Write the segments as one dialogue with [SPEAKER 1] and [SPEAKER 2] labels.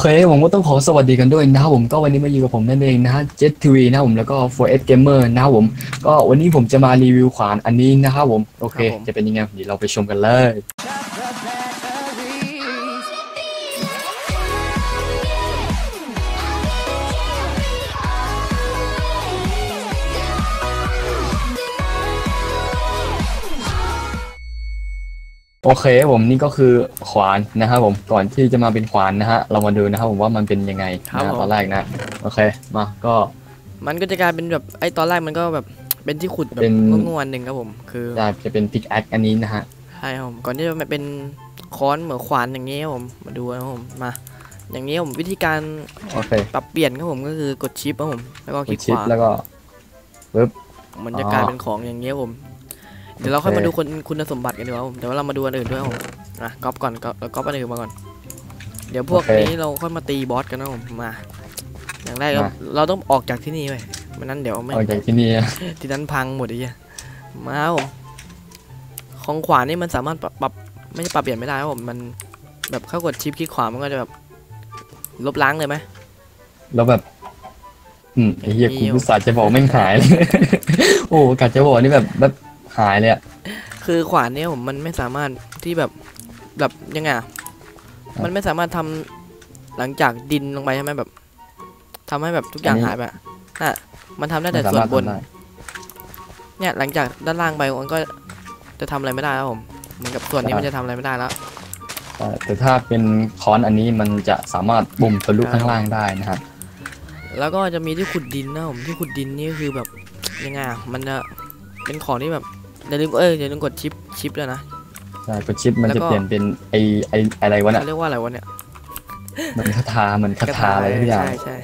[SPEAKER 1] เคผมก็ต้องขอสวัสดีกันด้วยนะครับผมก็วันนี้มาอยู่กับผมนั่นเองนะฮะ Jet TV นะครับผมแล้วก็ 4S Gamer นะครับผมก็วันนี้ผมจะมารีวิวขวานอันนี้นะครับผมโอเค
[SPEAKER 2] ครับผม
[SPEAKER 1] จะเป็นยังไงเดี๋ยวเราไปชมกันเลย โอเคผมนี่ก็คือขวานนะครับผมก่อนที่จะมาเป็นขวานนะฮะเรามาดูนะครับผมว่ามันเป็นยังไง
[SPEAKER 2] ครับ
[SPEAKER 1] นะ
[SPEAKER 2] ผม
[SPEAKER 1] ตอนแรกนะโอเคมาก็
[SPEAKER 2] มันก็จะกลายเป็นแบบไอ้ตอนแรกมันก็แบบเป็นที่ขุดแบบ
[SPEAKER 1] เป็น
[SPEAKER 2] งงๆอันหนึ่งครับผม คือ
[SPEAKER 1] จะจะเป็นพิกแอคอันนี้นะฮะ
[SPEAKER 2] ใช่ครับผมก่อนที่จะมาเป็นค้อนเหมือนขวานอย่างนี้ครับผมมาดูนะครับผมมา อย่างนี้ครับผมวิธีการ
[SPEAKER 1] โอเค
[SPEAKER 2] ปรับเปลี่ยนครับผมก็คือกดชิปครับผมแล้วก็ค
[SPEAKER 1] ก
[SPEAKER 2] ลิ
[SPEAKER 1] ด
[SPEAKER 2] กข
[SPEAKER 1] ชิป
[SPEAKER 2] วา
[SPEAKER 1] แล้วก็
[SPEAKER 2] มันจะ
[SPEAKER 1] อ๋อ
[SPEAKER 2] กลายเป็นของอย่างนี้ครับผม เดี๋ยวเราค่อย
[SPEAKER 1] โอเค
[SPEAKER 2] มาดูคนคุณสมบัติกันดีกว่าครับผมเดี๋ยวเรามาดูอันอื่นด้วยครับผมนะก๊อปก่อนก๊อปก๊อปอันอื่นมาก่อน เดี๋ยวพวกนี้เราค่อยมาตีบอสกันนะผมมา อย่างแรกเราเราต้องออกจากที่นี่ไปไม่นั้นเดี๋ยวไม่
[SPEAKER 1] ออกจากที่นี่นะ
[SPEAKER 2] ที่นั้นพังหมดไอ้เหี้ยมาครับผมของขวานี่มันสามารถปรับปรับไม่ใช่ปรับเปลี่ยนไม่ได้ครับผมมันแบบเข้ากดชิปคลิกขวามันก็จะแบบลบล้างเลยไหม
[SPEAKER 1] แล้วแบบ อืมไอ้เหี้ย
[SPEAKER 2] มี
[SPEAKER 1] กู
[SPEAKER 2] อยู่
[SPEAKER 1] อุตส่าห์จะบอกแม่งหายเลยโอ้กัดจะบอกนี่แบบแบบ หายเลยอะ
[SPEAKER 2] คือขวานเนี่ยผมมันไม่สามารถที่แบบแบบยังไงอะมันไม่สามารถทำหลังจากดินลงไปใช่ไหมแบบทำให้แบบทุกอย่างหายไปอะน่ะ มันทำได้แต่
[SPEAKER 1] ไม่
[SPEAKER 2] ส่วน
[SPEAKER 1] สามารถ
[SPEAKER 2] บน
[SPEAKER 1] ทำได้
[SPEAKER 2] เนี่ยหลังจากด้านล่างไปมันก็จะทำอะไรไม่ได้ครับผม เหมือนกับส่วนนี้มันจะทำอะไรไม่ได้แล้ว
[SPEAKER 1] ใช่แต่ถ้าเป็นค้อนอันนี้มันจะสามารถบ่มทะลุ
[SPEAKER 2] ใช่
[SPEAKER 1] ข้างล่างได้นะครับ
[SPEAKER 2] แล้วก็จะมีที่ขุดดินนะผมที่ขุดดินนี่ก็คือแบบยังไงอะมันจะเป็นของที่แบบ อย่าลืมเอออย่าลืมกดชิปชิปด้วยนะ
[SPEAKER 1] ใช่กดชิปมัน
[SPEAKER 2] แล้ว
[SPEAKER 1] จะ
[SPEAKER 2] ก็
[SPEAKER 1] เปลี่ยนเป็นไอไออะไรวะเนี่ย
[SPEAKER 2] เขาเรียกว่าอะไรวะเนี่ย
[SPEAKER 1] เหมือนคาถาเหมือนคาถาอะไรทุกอย่าง
[SPEAKER 2] ใช่ใช่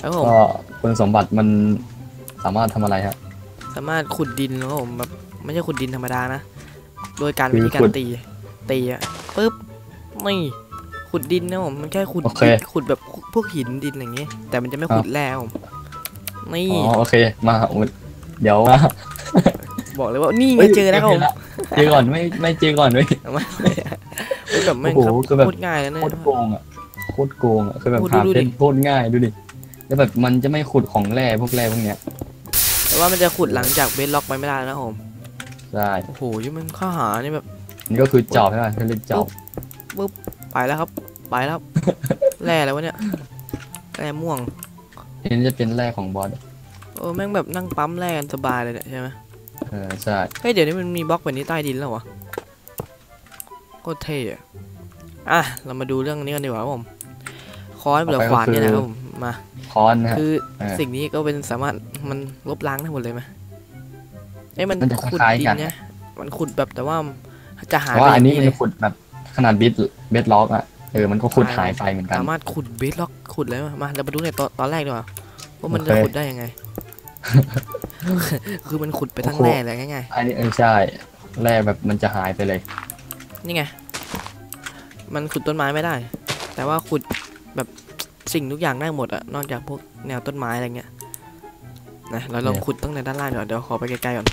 [SPEAKER 2] แล้วผม
[SPEAKER 1] ก็คุณสมบัติมันสามารถทำอะไรครับ
[SPEAKER 2] สามารถขุดดินแล้วผมแบบไม่ใช่ขุดดินธรรมดานะ โดยการ
[SPEAKER 1] คือ
[SPEAKER 2] วิธีกา
[SPEAKER 1] ขุ
[SPEAKER 2] ร
[SPEAKER 1] ด
[SPEAKER 2] ตีตีอะปึ๊บนี่ขุดดินนะผมมันแค่ขุด
[SPEAKER 1] โอเค
[SPEAKER 2] ดินขุดแบบพวกหินดินอะไรอย่างเงี้ยแต่มันจะไม่ขุดแร่ครับผมนี่
[SPEAKER 1] อ๋อโอเคมาอุ๊ยเดี๋ยว
[SPEAKER 2] บอกเลยว่านี่ไงเจอแล้วครับผม
[SPEAKER 1] เจอก่อนไม่ไม่เจอก่อนเว้ย
[SPEAKER 2] ไม่ไม่เฮ้ยแบบแม่ง
[SPEAKER 1] โอ้โห
[SPEAKER 2] ครับ
[SPEAKER 1] คือแบบ
[SPEAKER 2] โคตรง่ายแล้วเนี่ย
[SPEAKER 1] โคตรโกงอะโคตรโกงอะคือแบบ
[SPEAKER 2] โอ้ดู
[SPEAKER 1] หา
[SPEAKER 2] ดู
[SPEAKER 1] เพ
[SPEAKER 2] ดิ
[SPEAKER 1] ชรโคตรง่ายดูดิแล้วแบบมันจะไม่ขุดของแร่พวกแร่พวกเนี้ย
[SPEAKER 2] แต่ว่ามันจะขุดหลังจากเบสล็อกไปไม่ได้แล้วนะครับผม
[SPEAKER 1] ใช่
[SPEAKER 2] โอ้โหยี่มันข้อหานี่แบบ
[SPEAKER 1] นี่ก็คือจอบใช่ไหมเขาเรียกจอบ
[SPEAKER 2] ไปแล้วครับไปแล้วแร่อะไรวะเนี่ยแร่ม่วง
[SPEAKER 1] อันนี้จะเป็นแร่ของบอส
[SPEAKER 2] เออแม่งแบบนั่งปั๊มแร่กันสบายเลยเนี่ยใช่ไหม
[SPEAKER 1] เออใช่
[SPEAKER 2] เฮ้ยเดี๋ยวนี้มันมีบล็อกแบบนี้ใต้ดินแล้วเหรอโคตรเท่อะอะเรามาดูเรื่องนี้กันดีกว่าครับผมค้อนหรือขวานเนี่ยนะครับผมมา
[SPEAKER 1] ค้อนนะฮะ
[SPEAKER 2] คือ
[SPEAKER 1] เออ
[SPEAKER 2] สิ่งนี้ก็เป็นสามารถมันลบล้างได้หมดเลยไหมเอ้ยมัน
[SPEAKER 1] มันจะ
[SPEAKER 2] ขุด
[SPEAKER 1] คล้าย
[SPEAKER 2] ดิ
[SPEAKER 1] กัน
[SPEAKER 2] นเนี่ยมันขุดแบบแต่ว่าจะหาย
[SPEAKER 1] เพราะ
[SPEAKER 2] ไป
[SPEAKER 1] ว่า
[SPEAKER 2] อ
[SPEAKER 1] อัน
[SPEAKER 2] ย่าง
[SPEAKER 1] นี้
[SPEAKER 2] นี้
[SPEAKER 1] มัน
[SPEAKER 2] เลย
[SPEAKER 1] ขุดแบบขนาดบิดเบดล็อกอะเออมันก็ขุด
[SPEAKER 2] ใช่
[SPEAKER 1] หายไปเหมือนกัน
[SPEAKER 2] สามารถขุดเบสล็อกขุดเลยมามาเรามาดูในตอนตอนแรกดีกว่าว่ามันจะ
[SPEAKER 1] โอเค
[SPEAKER 2] ขุดได้ยังไง คือมันขุดไปทั้ง
[SPEAKER 1] โอ้โห
[SPEAKER 2] แร่เลยง่าย
[SPEAKER 1] อันนี้เออใช่แร่แบบมันจะหายไปเลย
[SPEAKER 2] ๆนี่ไง มันขุดต้นไม้ไม่ได้ แต่ว่าขุดแบบสิ่งทุกอย่างได้หมดอะนอกจากพวกแนวต้นไม้อะไรเงี้ย นะเราลอง
[SPEAKER 1] เนี่ย
[SPEAKER 2] ขุดตั้งในด้านล่างเดี๋ยวเดี๋ยวขอไปไกลๆก่อน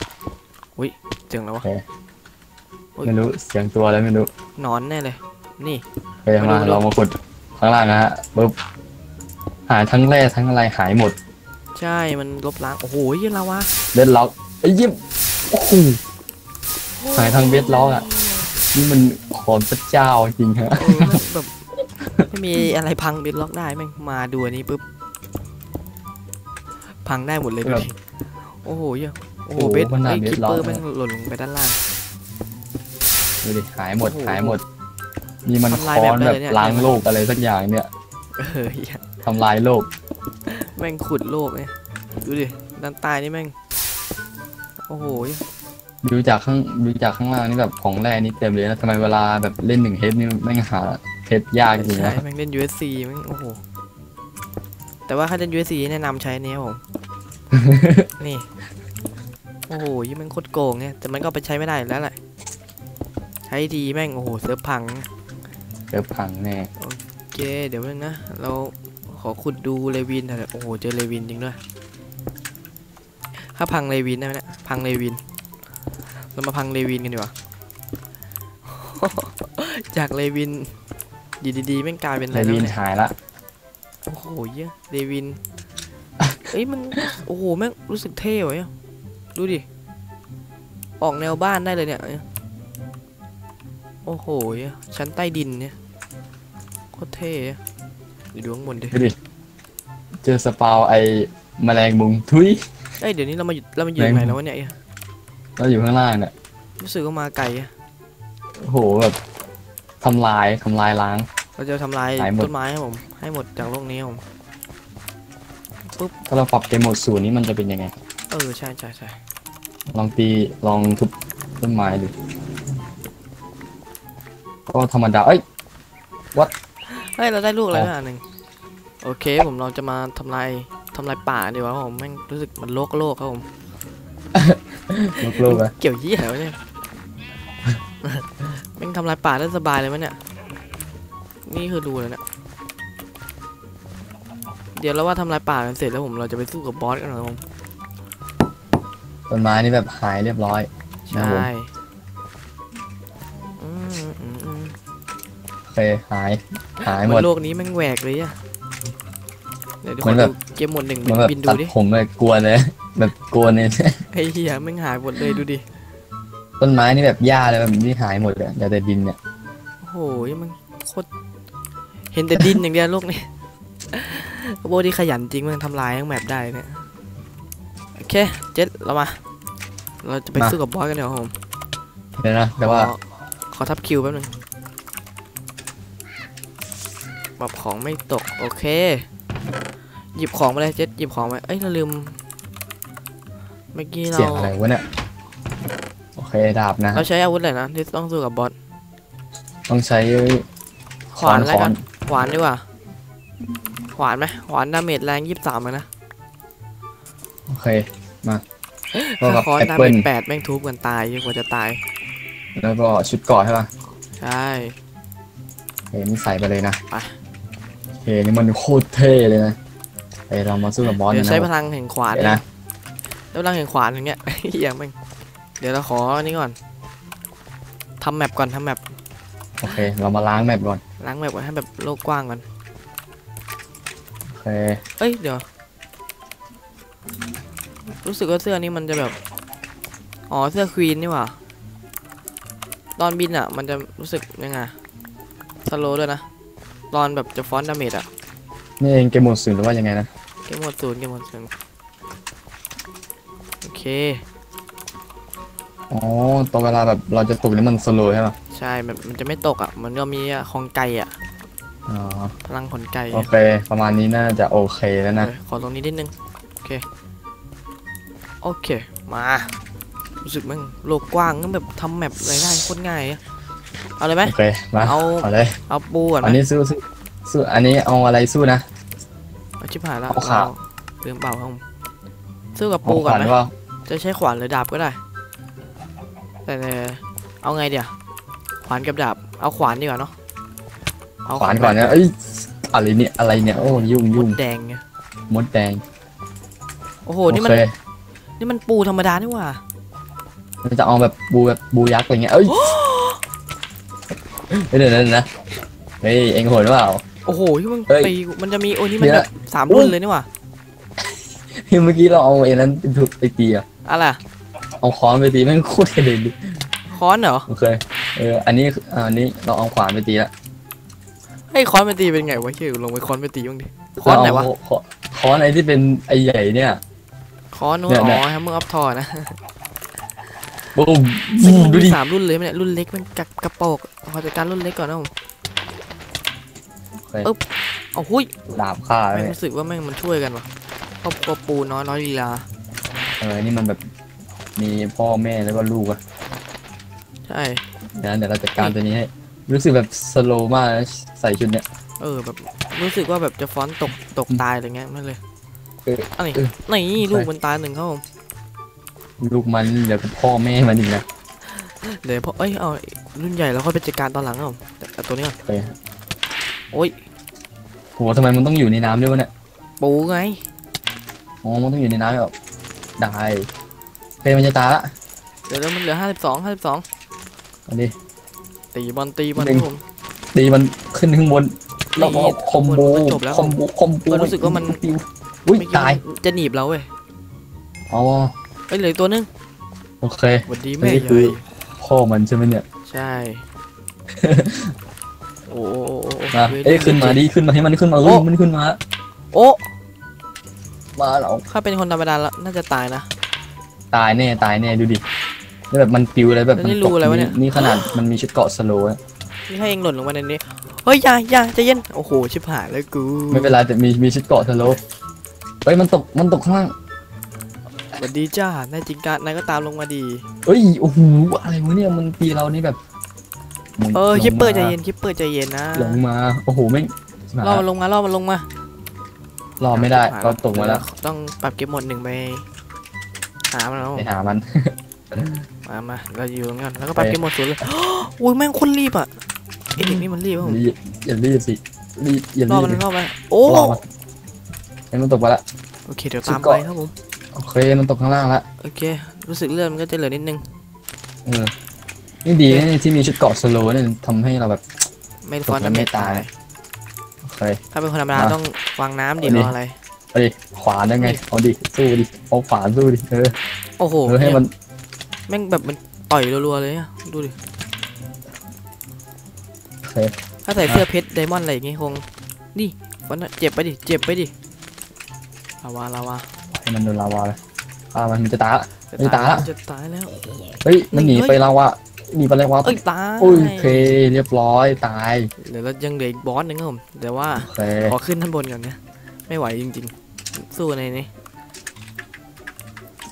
[SPEAKER 2] อุ้ยเสียงแล้ววะอุ๊ย
[SPEAKER 1] ไม่รู้เสียงตัวอะไรไม่รู้
[SPEAKER 2] หนอนแน่เลย นี่
[SPEAKER 1] ไปมา
[SPEAKER 2] ไม่รู้
[SPEAKER 1] เรามาขุดข้างล่างนะฮะปุ๊บหายทั้งแร่ทั้งอะไรหายหมด
[SPEAKER 2] ใช่มันลบล้างโอ้โหยี่ลาวะ
[SPEAKER 1] เบดล็อกไอ้ยยิบโอ้โหหายทั้งเบดล็อกอะนี่มันของพระเจ้าจริงฮะ
[SPEAKER 2] เออแล้วแบบไม่มีอะไรพังเบสล็อกได้แม่งมาดูอันนี้ปุ๊บพังได้หมดเลยดูดิโอ้โหเหี้ยโอ้โห
[SPEAKER 1] โอ้โห
[SPEAKER 2] เบส
[SPEAKER 1] ขนาด
[SPEAKER 2] ไอ้
[SPEAKER 1] เบ
[SPEAKER 2] คิ
[SPEAKER 1] ส
[SPEAKER 2] ป
[SPEAKER 1] ล็อก
[SPEAKER 2] เปอร์
[SPEAKER 1] นะ
[SPEAKER 2] แม่งหล่นลงไปด้านล่าง
[SPEAKER 1] ดูดิหายหมด
[SPEAKER 2] โอ้โห
[SPEAKER 1] หายหมดนี่มัน
[SPEAKER 2] ทำลาย
[SPEAKER 1] ค้อน
[SPEAKER 2] แบบได้
[SPEAKER 1] แบบ
[SPEAKER 2] เลยเนี่ย
[SPEAKER 1] ล้างโลกอะไรสักอย่างเนี่ย
[SPEAKER 2] เออเหี้ย
[SPEAKER 1] ทำลายโลก
[SPEAKER 2] แม่งขุดโลกเนี่ยดูดิด้านใต้นี่แม่ง โอ้โห
[SPEAKER 1] ดูจากข้างดูจากข้างล่างนี่แบบของแร่นี่เต็มเลยนะทำไมเวลาแบบเล่นหนึ่งเฮดนี่ไม่งหาเพชรยากจริง
[SPEAKER 2] ใช่
[SPEAKER 1] นะ
[SPEAKER 2] แม่งเล่น USC แม่งโอ้โหแต่ว่าถ้าเล่น USC แนะนำใช้อันนี้ครับผมนี่โอ้โหยี่แม่งโคตรโกงเนี่ยแต่มันก็เอาไปใช้ไม่ได้อยู่แล้วแหละใช้ดีแม่งโอ้โหเซิร์ฟพัง
[SPEAKER 1] เดี๋ยวพังแน่
[SPEAKER 2] โอเคเดี๋ยวนึงนะเราข อขุดดูเลวินหน่อยโอ้โหเจอเลวินจริงด้วยถ้าพังเลวินได้ไหมเนี่ยพังเลวิน เรามาพังเลวินกันดีกว่าจากเลวินดีดีๆแม่งกลายเป็นอะไร
[SPEAKER 1] ไล
[SPEAKER 2] แล้ว
[SPEAKER 1] วิน
[SPEAKER 2] เนี่ย
[SPEAKER 1] หายละ
[SPEAKER 2] โอ้โหเหี้ยเดวินเอ้ยมันโอ้โหแม่งรู้สึกเท่เว้ยดูดิออกแนวบ้านได้เลยเนี่ยโอ้โหเหี้ยชั้นใต้ดินเนี่ยโคตรเท่ อะดูข้างบนดิ
[SPEAKER 1] ดูดิ เจอสปาวไอแมลงมุงทุย
[SPEAKER 2] เอ้ยเดี๋ยวนี้เรามาอยู่เรามาอยู่
[SPEAKER 1] แรง
[SPEAKER 2] ไหนแล้ววะเนี่ยเอ้ย
[SPEAKER 1] เราอยู่ข้างล่างเนี่ย
[SPEAKER 2] รู้สึกว่ามาไกลอะ
[SPEAKER 1] โอ้โหแบบทำลายทำลายล้าง
[SPEAKER 2] เราจะทำลาย
[SPEAKER 1] หายหมด
[SPEAKER 2] ต้นไม้ครับผม ให้หมดจากโลกนี้ครับผม
[SPEAKER 1] ถ้าเราปรับเกมโหมดศูนย์นี้มันจะเป็นยังไง
[SPEAKER 2] เออใช่ใช่ใช่
[SPEAKER 1] ลองตีลองทุบต้นไม้ดูก็ธรรมดา เอ้ย
[SPEAKER 2] เฮ้ยเราได้ลูกอะไร
[SPEAKER 1] อ๋อ
[SPEAKER 2] แล้วอันหนึ่งโอเคผมเราจะมาทำลายทำลายป่าดีกว่าครับผมแม่งรู้สึกมันโลกโลกครับผม
[SPEAKER 1] ลูกโลกอะ
[SPEAKER 2] เกี่ยวยี่อะไรวะเนี่ยแม่งทำลายป่าได้สบายเลยมั้ยเนี่ยนี่คือดูเลยเนี่ยเดี๋ยวเราว่าทำลายป่ากันเสร็จแล้วผมเราจะไปสู้กับบอสกันหน่อยครับผม
[SPEAKER 1] ต้นไม้นี่แบบหายเรียบร้อย
[SPEAKER 2] ใช่อืมอืมอืม
[SPEAKER 1] โอเคหาย หายห
[SPEAKER 2] เห
[SPEAKER 1] ม
[SPEAKER 2] มือ
[SPEAKER 1] ด
[SPEAKER 2] นโลกนี้แม่งแหวกเลยอะเดี๋ยวเดี๋ยว
[SPEAKER 1] เหมื
[SPEAKER 2] ข
[SPEAKER 1] อ
[SPEAKER 2] อน
[SPEAKER 1] แบ
[SPEAKER 2] ดู
[SPEAKER 1] บ
[SPEAKER 2] เกมหมดหนึ่ง
[SPEAKER 1] มันแบบ
[SPEAKER 2] บินดู
[SPEAKER 1] ตัด
[SPEAKER 2] ดิ
[SPEAKER 1] ผมเลยกลัวเลย แบบกลัวเนี่ย
[SPEAKER 2] ไอ้เหี้ยแม่งหายหมดเลยดูดิ
[SPEAKER 1] ต้นไม้นี่แบบหญ้าเลยแบบนี่หายหมดเลยเหลือแต่ดินเนี่ย
[SPEAKER 2] โอ้โหมันโคตรเห็นแต่ดินอย่างเดียวโลกนี้โบที่ขยันจริงมันทำลายทั้งแมปได้เนี่ยโอเคเจ็ดเรามา เราจะไปสู้กับบอสกันเดี๋ยวครับผม
[SPEAKER 1] เดี๋ยวนะแต่ว่า
[SPEAKER 2] ขอขอทับคิวแป๊บนึง ปรับของไม่ตก โอเค หยิบของมาเลยเจ็ดหยิบของมาเอ้ยเราลืม เมื่อกี้เรา
[SPEAKER 1] เสียงอะไรวะเนี่ย โอเคดาบนะ
[SPEAKER 2] เราใช้อาวุธอะไรนะที่ต้องสู้กับบอส
[SPEAKER 1] ต้องใช้
[SPEAKER 2] ขวานแล้วกัน ขวานดีกว่า ขวานไหมขวานดาเมจแรงยี่สิบสามเลยนะ
[SPEAKER 1] โอเค มาก็กับ
[SPEAKER 2] ถ้าคอนดา
[SPEAKER 1] เม
[SPEAKER 2] จแปดแม่งทุบกันตายยิ่งกว่าจะตาย
[SPEAKER 1] แล้วก็ชุดกราะใช่ป่ะ
[SPEAKER 2] ใช่
[SPEAKER 1] เห็นใส่ไปเลยนะ
[SPEAKER 2] ไป
[SPEAKER 1] โอเคนี่มันโคตรเท่เลยนะไปเรามาสู้กับบอส
[SPEAKER 2] เดี๋
[SPEAKER 1] กั
[SPEAKER 2] ยวน
[SPEAKER 1] นะ
[SPEAKER 2] ใช้พลังแห่งขวาน
[SPEAKER 1] เดี๋ยวนะ
[SPEAKER 2] ใช้พลังแห่งขวานอย่างเงี้ยเฮียแม่งเดี๋ยวเราขออันนี้ก่อนทำแมปก่อนทำแมป
[SPEAKER 1] โอเค เรามาล้างแมปก่อน
[SPEAKER 2] ล้างแมปก่อนให้แบบโลกกว้างก่อน
[SPEAKER 1] โอเค
[SPEAKER 2] เอ้ยเดี๋ยว รู้สึกว่าเสื้อนี้มันจะแบบ อ๋อเสื้อควีนนี่หว่าตอนบินอะ มันจะรู้สึกยังไงสโลด้วยนะ ตอนแบบจะฟอนต์ดาเมจอะ
[SPEAKER 1] นี่เองเกมโหมดศูนย์หรือว่ายังไงนะ
[SPEAKER 2] เกมหมดศูนย์เกมหมดศูนย์โอเค
[SPEAKER 1] อ๋อตอนเวลาแบบเราจะตกนี่มันสโลว์ใช่ป่ะ
[SPEAKER 2] ใช่แบบมันจะไม่ตกอะ มันก็มีของไก่อะ
[SPEAKER 1] อ๋อ
[SPEAKER 2] พลังขนไก่
[SPEAKER 1] โอเค ประมาณนี้น่าจะโอเคแล้วนะ
[SPEAKER 2] เออขอตรงนี้นิดนึง โอเค โอเค มา รู้สึกแมันโลกกว้างก็แบบทำแมปอะไรได้โคตรง่ายอะ เอาเลยไหม
[SPEAKER 1] โอเคมา
[SPEAKER 2] เอา
[SPEAKER 1] เอาเลย
[SPEAKER 2] เอาปูก่อนไห
[SPEAKER 1] อั
[SPEAKER 2] ม
[SPEAKER 1] นนี้สู้สู้สู้อันนี้เอาอะไรสู้นะ
[SPEAKER 2] เอาชิบหายแล้ว
[SPEAKER 1] เอาขา
[SPEAKER 2] เลืมเปล่าครับผมสู้กับ
[SPEAKER 1] เอา
[SPEAKER 2] ปู
[SPEAKER 1] ข
[SPEAKER 2] ก่อน
[SPEAKER 1] วาน
[SPEAKER 2] ไหม
[SPEAKER 1] ว่า
[SPEAKER 2] จะใช้ขวานหรือดาบก็ได้แต่แต่เอาไงเดี๋ยวขวานกับดาบเอาขวานดีกว่าเนาะเข
[SPEAKER 1] วานก่อนนะเอ้ยอะไรเนี่ยอะไรเนี่ยโอ้ยุ่ง
[SPEAKER 2] ม
[SPEAKER 1] ยุ่ง
[SPEAKER 2] ดแดงไง
[SPEAKER 1] มดแดง
[SPEAKER 2] โอ้โห
[SPEAKER 1] โอ
[SPEAKER 2] นี่มัน
[SPEAKER 1] เค
[SPEAKER 2] นี่มันปูธรรมดานี่หว่า
[SPEAKER 1] มันจะเอาแบบบูแบบบูยักษ์อะไรเงี้ยเอ้ย เฮ้ยเดี๋ยวนะเดี๋ยวนะเฮ้ยเอ็งโหดหรือเปล่า
[SPEAKER 2] โอ้โหที่มัน
[SPEAKER 1] เฮ้ย
[SPEAKER 2] ตีมันจะมีโอ้นี่มัน
[SPEAKER 1] เดี๋ยว
[SPEAKER 2] แบบสามรุ่นเลยนี่หว่า
[SPEAKER 1] เฮ้ยเมื่อกี้เราเอาไอ้นั้นไปทุบไปตีอะ
[SPEAKER 2] อะไรอะ
[SPEAKER 1] เอาค้อนไปตีแม่งโคตรกระเด็นดิ
[SPEAKER 2] ค้อนเหรอ
[SPEAKER 1] โอเคเอออันนี้อ่าอันนี้เราเอาขวานไปตีละ
[SPEAKER 2] เฮ้ยค้อนมันตีเป็นไงวะเฮียลงไปค้อนไปตีบ้างดิค้อนไหนวะ
[SPEAKER 1] เราเอาค้อนค้อนไอ้ที่เป็นไอ้ใหญ่เนี่ย
[SPEAKER 2] ค้อนนู้น
[SPEAKER 1] เนี่ย
[SPEAKER 2] อ๋
[SPEAKER 1] เนี่ย
[SPEAKER 2] อแฮมเมอร์อัพทอนะ
[SPEAKER 1] บูม
[SPEAKER 2] ซึ่ง
[SPEAKER 1] บูม
[SPEAKER 2] มัน
[SPEAKER 1] ดู
[SPEAKER 2] มี
[SPEAKER 1] ดิ
[SPEAKER 2] สามรุ่นเลยมั้ยเนี่ยรุ่นเล็กมันกระกระโปกขอจัดการรุ่นเล็กก่อนนะผม
[SPEAKER 1] โอเค
[SPEAKER 2] ปึ๊บเอาหุ้ย
[SPEAKER 1] ดาบฆ่า
[SPEAKER 2] แม่ง
[SPEAKER 1] เนี่ย
[SPEAKER 2] รู้สึกว่าแม่งมันช่วยกันวะครอบครัวปูน้อยน้อยลีลา
[SPEAKER 1] เออนี่มันแบบมีพ่อแม่แล้วก็ลูกอะ
[SPEAKER 2] ใช่
[SPEAKER 1] เดี๋ยวนะเดี๋ยวเราจัดการตัวนี้ให้ รู้สึกแบบสโลว์มากนะใส่ชุดเนี้ย
[SPEAKER 2] เออแบบรู้สึกว่าแบบจะฟอนต์ตกตกตายอะไรเงี้ยไม่เลย
[SPEAKER 1] เออ
[SPEAKER 2] อันนี้
[SPEAKER 1] เออ
[SPEAKER 2] นี่ลูกมันตายหนึ่งครับผม
[SPEAKER 1] ลูกมันเดี๋ยวกับพ่อแม่มันอีกนะ
[SPEAKER 2] เดี๋ยวพอเอ้ยเอารุ่นใหญ่แล้วค่อยไปจัดการตอนหลังครับผมแต่แต่ตัวนี้ก่อน
[SPEAKER 1] โอเค
[SPEAKER 2] โอ้ย
[SPEAKER 1] โหทำไมมันต้องอยู่ในน้ำด้วยวะเนี่ย
[SPEAKER 2] ปูไง
[SPEAKER 1] อ๋อมันต้องอยู่ในน้ำแบบได้โอเคมันจะตายละ
[SPEAKER 2] เดี๋ยวแล้วมันเหลือห้าสิบสองห้าสิบสอง
[SPEAKER 1] เอันนี้
[SPEAKER 2] ตีบอลตีบอล
[SPEAKER 1] หนึ่ง
[SPEAKER 2] ครับผม
[SPEAKER 1] ตีมันขึ้นข้างบนแล้วก็คอมโบ
[SPEAKER 2] มันจบแล้ว
[SPEAKER 1] คอมโบคอมโบ
[SPEAKER 2] เออรู้สึกว่ามัน
[SPEAKER 1] ปิวอุ้ย
[SPEAKER 2] ไม่คิด
[SPEAKER 1] ตาย
[SPEAKER 2] ว่จะหนีบเราเว้ย
[SPEAKER 1] อ๋อ
[SPEAKER 2] เอ้ยเหลืออกตัวนึง
[SPEAKER 1] โอเค
[SPEAKER 2] สวัสดี
[SPEAKER 1] อัน
[SPEAKER 2] แม่
[SPEAKER 1] นี้
[SPEAKER 2] ให
[SPEAKER 1] คือ
[SPEAKER 2] ญ่
[SPEAKER 1] พ่อมันใช่ไหมเนี่ย
[SPEAKER 2] ใช่ โอ้โอ้โอ้โอ้
[SPEAKER 1] มาเอ้ยขึ้นมาดิขึ้นมาให้มันขึ้นมาเฮ้ยมันขึ้นมา
[SPEAKER 2] โอ้
[SPEAKER 1] มาแล้ว
[SPEAKER 2] ถ้าเป็นคนธรรมดาแล้วน่าจะตายนะ
[SPEAKER 1] ตายแน่ตายแน่ดูดิแล้วแบบมันปิวอะไรแบบ
[SPEAKER 2] แล้วนี่
[SPEAKER 1] มั
[SPEAKER 2] รูอะไรวะเนี่ย
[SPEAKER 1] นี่ขนาดมันมีชุดเกาะสโลว์อะ
[SPEAKER 2] นี่ถ้าเองหล่นลงมาในนี้เฮ้ยอย่าอย่าใจเย็นโอ้โหชิบหายแล้วกู
[SPEAKER 1] ไม่เป็นไรแต่มีมีชุดเกาะสโลว์เฮ้ยมันตกมันตกข้างล่าง
[SPEAKER 2] ส วัสดีจ้านายจริงการนายก็ตามลงมาดี
[SPEAKER 1] เอ้ยโอ้โหอะไรวะเนี่ยมันตีเรานี่แบบ
[SPEAKER 2] เออ
[SPEAKER 1] ลง
[SPEAKER 2] คิปเปอร์ใจ
[SPEAKER 1] มา
[SPEAKER 2] เย็นคิปเปอร์ใจเย็นนะ
[SPEAKER 1] ลงมาโอ้โหไม่
[SPEAKER 2] ล่อมันลงมาล่อมันลงมาร
[SPEAKER 1] อไม่ได้
[SPEAKER 2] ห
[SPEAKER 1] ก็ตกมาแล้ว
[SPEAKER 2] ต้องปรับเก็บหมดหนึ่งไปหามันเอา
[SPEAKER 1] ไปหามัน
[SPEAKER 2] มามาเราอยู่ตรงนั้นแล้วก็ปรับเก็บหมดศูนย์เลยอุ้ยแม่งคนรีบอะไอเด็กนี่มันรีบอะผม
[SPEAKER 1] รีบอย่ารีบสิรีบอย่า
[SPEAKER 2] ล่อ
[SPEAKER 1] รีบ
[SPEAKER 2] มัน
[SPEAKER 1] ดิ
[SPEAKER 2] ล่อมันโอ้
[SPEAKER 1] รอมันให้มันตกไปละ
[SPEAKER 2] โอเคเดี๋ยว
[SPEAKER 1] สุ
[SPEAKER 2] ตา
[SPEAKER 1] ด
[SPEAKER 2] ม
[SPEAKER 1] เกาะ
[SPEAKER 2] ไปครับผม
[SPEAKER 1] โอเคมันตกข้างล่างละ
[SPEAKER 2] โอเค รู้สึกเลือดมันก็จะเหลือนิดนึง
[SPEAKER 1] เออนี่ดีนะที่มีชุดเกาะสโลว์เนี่ยทำให้เราแบบ
[SPEAKER 2] ไม่ฟอน
[SPEAKER 1] ตกแล้ว
[SPEAKER 2] ต์
[SPEAKER 1] ไม่
[SPEAKER 2] ไม่
[SPEAKER 1] ตา
[SPEAKER 2] ตายย
[SPEAKER 1] โอเค
[SPEAKER 2] ถ้าเป็นคนธรรมดา
[SPEAKER 1] มา
[SPEAKER 2] ต้องวางน้ำดิ
[SPEAKER 1] เอาดิ
[SPEAKER 2] รออะไร
[SPEAKER 1] เอาดิขวานได้ไง เอาดิ สู้ดิ เอาขวานสู้ดิ เออ
[SPEAKER 2] โอ้โห
[SPEAKER 1] เออให้มัน
[SPEAKER 2] แม่งแบบมันต่อยรัวๆเลยอะดูดิ
[SPEAKER 1] โอเค
[SPEAKER 2] ถ้าใส่เสื้อเพชรไดมอนด์อะไรอย่างงี้คง นี่ฟอนต์อะเจ็บไปดิ เจ็บไปดิลาวาลาวา
[SPEAKER 1] ให้มันโดนลาวาเลยอ่ามันมันจะตายละ
[SPEAKER 2] จะ
[SPEAKER 1] ไม่ตายละ
[SPEAKER 2] จะตายแล้ว
[SPEAKER 1] เฮ้ยมันหนีไปลาวาหนีไปลาวา
[SPEAKER 2] เอ้ยตาย
[SPEAKER 1] โอเคเรียบร้อยตาย
[SPEAKER 2] เดี๋ยวเรายังเหลืออีกบอสหนึงครับผมแต่ว่า
[SPEAKER 1] โอเค
[SPEAKER 2] ขอขึ้นด้านบนก่อนเนี่ยไม่ไหวจริง ๆ สู้ในนี้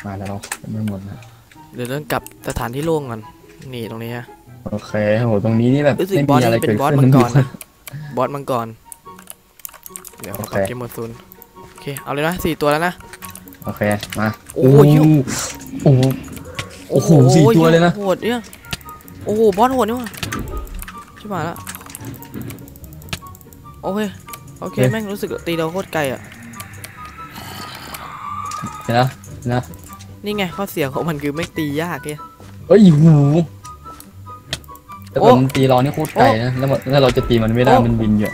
[SPEAKER 1] มาแล้วเราไม่หมดนะ
[SPEAKER 2] เดี๋ยวต้องกลับสถานที่โล่งก่อนนี่ตรงนี้ฮะ
[SPEAKER 1] โอเคโหตรงนี้นี่แบบ
[SPEAKER 2] รู้สึก
[SPEAKER 1] ไม่
[SPEAKER 2] บอส
[SPEAKER 1] มีอะไร
[SPEAKER 2] นี่เป็
[SPEAKER 1] เกิด
[SPEAKER 2] นบอส
[SPEAKER 1] ขึ้น
[SPEAKER 2] มังกร
[SPEAKER 1] นะ
[SPEAKER 2] นะบอสมังกร เดี๋ยวขอปรับ
[SPEAKER 1] โอเค
[SPEAKER 2] เกมโหมดศูนย์โอเค เอาเลยนะสี่ตัวแล้วนะ
[SPEAKER 1] โอเค มา
[SPEAKER 2] โอ้โห
[SPEAKER 1] โอ้โหโอ้โหสี่ตัวเลยนะ
[SPEAKER 2] โหดเนี่ยโอ้โหบอสโหดนี่ว่ะชิบหายละโอเคโอเคแม่งรู้สึกตีเราโคตรไกลอะ
[SPEAKER 1] เดี๋ยวนะนะ
[SPEAKER 2] นี่ไงข้อเสียของมันคือไม่ตียากเนี่ย
[SPEAKER 1] เอ้ยหูแต่
[SPEAKER 2] โอ้
[SPEAKER 1] มันตีเรานี่โคตรไกลนะแล้วมันแล้วเราจะตีมันไม่ได้
[SPEAKER 2] โอ้
[SPEAKER 1] มันบินอยู่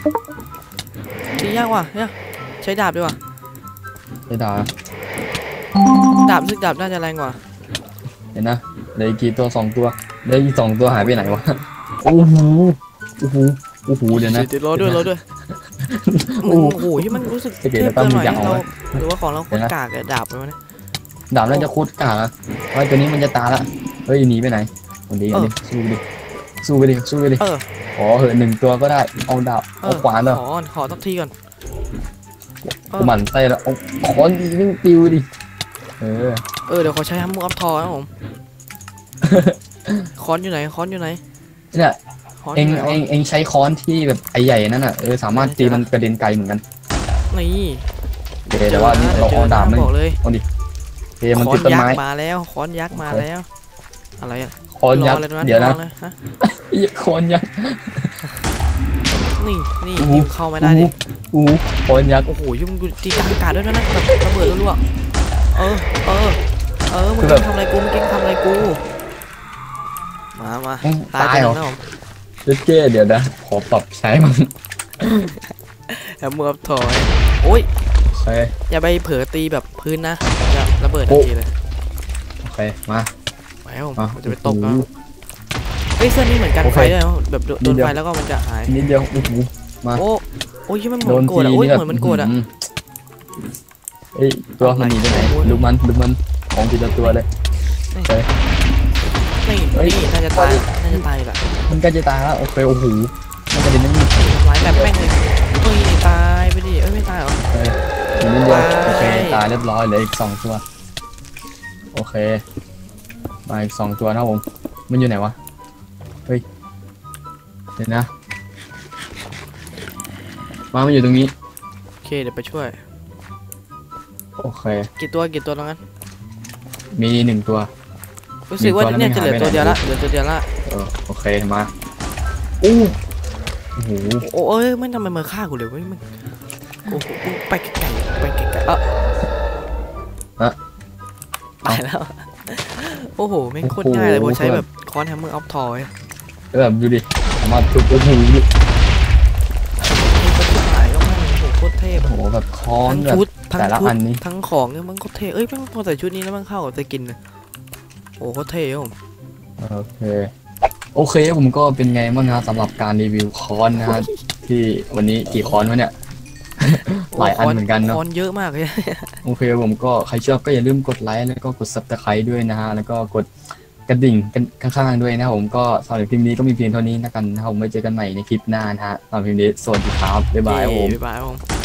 [SPEAKER 2] ตียากว่ะเนี่ยใช้ดาบดีกว่า
[SPEAKER 1] ไม่ได้
[SPEAKER 2] ดาบรู้สึกดาบน่าจะแรงกว่า
[SPEAKER 1] เห็นนะเหลืออีกกี่ตัวสองตัวเหลืออีกสองตัวหายไปไหนวะโอ้โหโอ้โหโอ้โหเดี๋ยวนะ
[SPEAKER 2] เดี๋ยวรอด้วยรอด้วย
[SPEAKER 1] โอ้
[SPEAKER 2] โอ้โหที่มันรู้สึก
[SPEAKER 1] โอเค
[SPEAKER 2] เท
[SPEAKER 1] เดี๋
[SPEAKER 2] พ
[SPEAKER 1] ยวแป๊บ
[SPEAKER 2] เกินหน่อย
[SPEAKER 1] นึงจะเอา
[SPEAKER 2] เรา
[SPEAKER 1] ไว้
[SPEAKER 2] หรือว่าของเราโค
[SPEAKER 1] เดี๋
[SPEAKER 2] ต
[SPEAKER 1] ยว
[SPEAKER 2] ร
[SPEAKER 1] นะ
[SPEAKER 2] กากอะดาบเลยวะเนี่ย
[SPEAKER 1] ดาบน่าจะโคตรกากอะไอ้ตัวนี้มันจะตายละเฮ้ยหนีไปไหนวันดี
[SPEAKER 2] เออ
[SPEAKER 1] อันนี้สู้ไปดิสู้ไปดิสู้ไปดิ
[SPEAKER 2] เออ
[SPEAKER 1] ขอเหอะหนึ่งตัวก็ได้เอาดาบ
[SPEAKER 2] เอ
[SPEAKER 1] เอา
[SPEAKER 2] อ
[SPEAKER 1] ขวานเนอะ
[SPEAKER 2] ขอขอสักทีก่อนเออ
[SPEAKER 1] หมันไส้แล้วเอาขอนดีวิ่งปิวดิ เออ
[SPEAKER 2] เออเดี๋ยวขอใช้ฮัมมูอัพทอนะผมค้อนอยู่ไหนค้อนอยู่ไหน
[SPEAKER 1] เนี่ย
[SPEAKER 2] ค้อนอ
[SPEAKER 1] เอง
[SPEAKER 2] ยู่ไหน
[SPEAKER 1] เอ
[SPEAKER 2] วะ
[SPEAKER 1] งเองใช้ค้อนที่แบบไอใหญ่นั่นน่ะเออสามารถตีมันกระเด็นไกลเหมือนกัน
[SPEAKER 2] นี่
[SPEAKER 1] โอเคแต่ว่านี่เราเอาดาบ
[SPEAKER 2] ไม่
[SPEAKER 1] ไม่
[SPEAKER 2] บอกเลย
[SPEAKER 1] โอเคมัน
[SPEAKER 2] ค้อ
[SPEAKER 1] ติ
[SPEAKER 2] น
[SPEAKER 1] ดต้น
[SPEAKER 2] ยัก
[SPEAKER 1] ไม้
[SPEAKER 2] ษ์มาแล้วค้อนยักษ์มาแล้ว อะไรอะ
[SPEAKER 1] ค้อนยักษ์
[SPEAKER 2] รออะไร
[SPEAKER 1] เดี๋ยวนะ
[SPEAKER 2] รอเลยฮะ
[SPEAKER 1] ไอ้ค้อนยักษ์
[SPEAKER 2] นี่นี่
[SPEAKER 1] โอ้โห
[SPEAKER 2] ยิงเข้าไม่ได้ดิ
[SPEAKER 1] อู้ค้อนยักษ์
[SPEAKER 2] โอ้โหยุ่งกูตีกลางอากาศด้วยนะนะแบบระเบิดรัวๆ เออเออเออมึง
[SPEAKER 1] คือแบบ
[SPEAKER 2] ทำอะไรกูมึงเก่งทำอะไรกู มามา
[SPEAKER 1] เอ้ย
[SPEAKER 2] ตาย
[SPEAKER 1] ตาย
[SPEAKER 2] ไป
[SPEAKER 1] เหร
[SPEAKER 2] แล้
[SPEAKER 1] อ
[SPEAKER 2] วนะผม
[SPEAKER 1] เจ๊เก้เดี๋ยวนะขอปรับใช้มัน
[SPEAKER 2] แฮมเมอร์ถอยโอ้ย
[SPEAKER 1] โอเค
[SPEAKER 2] อย่าไปเผลอตีแบบพื้นนะจะระเบิดทั
[SPEAKER 1] โอ้
[SPEAKER 2] นทีเลย
[SPEAKER 1] โอเคมา
[SPEAKER 2] ไปครับผม
[SPEAKER 1] มา
[SPEAKER 2] มันจะไปตก
[SPEAKER 1] โอ้
[SPEAKER 2] แล้ว
[SPEAKER 1] โห
[SPEAKER 2] เฮ้ยเสื้อนี้เหมือนกัน
[SPEAKER 1] โอเค
[SPEAKER 2] ไฟด้วยนะแบบโดน
[SPEAKER 1] นิดเดียว
[SPEAKER 2] ไฟแล้วก็มันจะหาย
[SPEAKER 1] นิดเดียวโอ้โหมา
[SPEAKER 2] โอ้โอ้ยมันเหมื
[SPEAKER 1] โด
[SPEAKER 2] อนนโกรธ
[SPEAKER 1] ที
[SPEAKER 2] อะโอ้ย
[SPEAKER 1] นี่แบบ
[SPEAKER 2] เหมือนมันโกรธอะ
[SPEAKER 1] อืม เอ้ยตัวมันหนีไปไหน
[SPEAKER 2] โอ้ย
[SPEAKER 1] ลุกมันลุกมันของทีละตัวเลย
[SPEAKER 2] นี่
[SPEAKER 1] เฮ้ย
[SPEAKER 2] นี่
[SPEAKER 1] เฮ้ย
[SPEAKER 2] นี่น่าจะตายน่าจะตายแหละ
[SPEAKER 1] มันใกล้จะตายแล้วโอเคโอ้โหมันกระเด็นนั่นนี่
[SPEAKER 2] ทำร้ายแบบแม่งเลยเฮ้ยตายไปดิเอ้ยไม่ตายเหรอ
[SPEAKER 1] เฮ้ยอีกนิดเดียว
[SPEAKER 2] ตาย
[SPEAKER 1] โอเคตายเรียบร้อยเหลืออีกสองตัวโอเคมาอีกสองตัวนะครับผมมันอยู่ไหนวะเฮ้ยเดี๋ยวนะมามันอยู่ตรงนี้
[SPEAKER 2] โอเคเดี๋ยวไปช่วย
[SPEAKER 1] โอเค
[SPEAKER 2] กี่ตัวกี่ตัวตรงนั้น
[SPEAKER 1] มีหนึ่งตัว
[SPEAKER 2] รู้สึกว่า
[SPEAKER 1] หนึ่งตัว
[SPEAKER 2] เนี่ยจะเหลือ
[SPEAKER 1] แล้ว
[SPEAKER 2] ตัว
[SPEAKER 1] ไม่
[SPEAKER 2] เดียว
[SPEAKER 1] หาย
[SPEAKER 2] ละ
[SPEAKER 1] ไปไหน
[SPEAKER 2] เหลือตัวเดียวละ
[SPEAKER 1] เออโอเคมาอู้โอ้โห
[SPEAKER 2] โอ้เอ้ยไม่ทำไมมาฆ่ากูเลยเว้ยมึงโอ้โหมึงไปไกลๆไปไกลๆเออ
[SPEAKER 1] อะ
[SPEAKER 2] ตายแล้ว โอ้โหแม่งโคตรง่ายเลยพอใช้แบบคอนแฮมเมอร์ออฟทอย
[SPEAKER 1] แล้วแบบดูดิสามารถทุบโอ้โห
[SPEAKER 2] เท่
[SPEAKER 1] โอ้โหแบบค้อน
[SPEAKER 2] ทั้ง
[SPEAKER 1] แบบ
[SPEAKER 2] ชุดทั้ง
[SPEAKER 1] แต่ละ
[SPEAKER 2] ชุด
[SPEAKER 1] อันนี้
[SPEAKER 2] ทั้งของเนี่ยมันก็เท่เอ้ยมันพอใส่ชุดนี้แล้วมันเข้ากับสกินเลยโอ้โหเท่ครับผม
[SPEAKER 1] โอเคโอเคผมก็เป็นไงบ้างนะสำหรับการรีวิวค้อนนะฮะที่วันนี้กี่ค้อนวะเนี่ยหลายอันเหมือนกันเนอะ
[SPEAKER 2] คอนเยอะมากเลย
[SPEAKER 1] โอเคผมก็ใครชอบก็อย่าลืมกดไลค์แล้วก็กด subscribe ด้วยนะฮะแล้วก็กดกระดิ่งกันข้างๆด้วยนะครับผมก็สำหรับคลิปนี้ก็มีเพียงเท่านี้นะกันนะครับผมไว้เจอกันใหม่ในคลิปหน้านะฮะสำหรับคลิปนี้สวัสดีครับบ๊ายบายครับผม
[SPEAKER 2] บ๊ายบายครับผม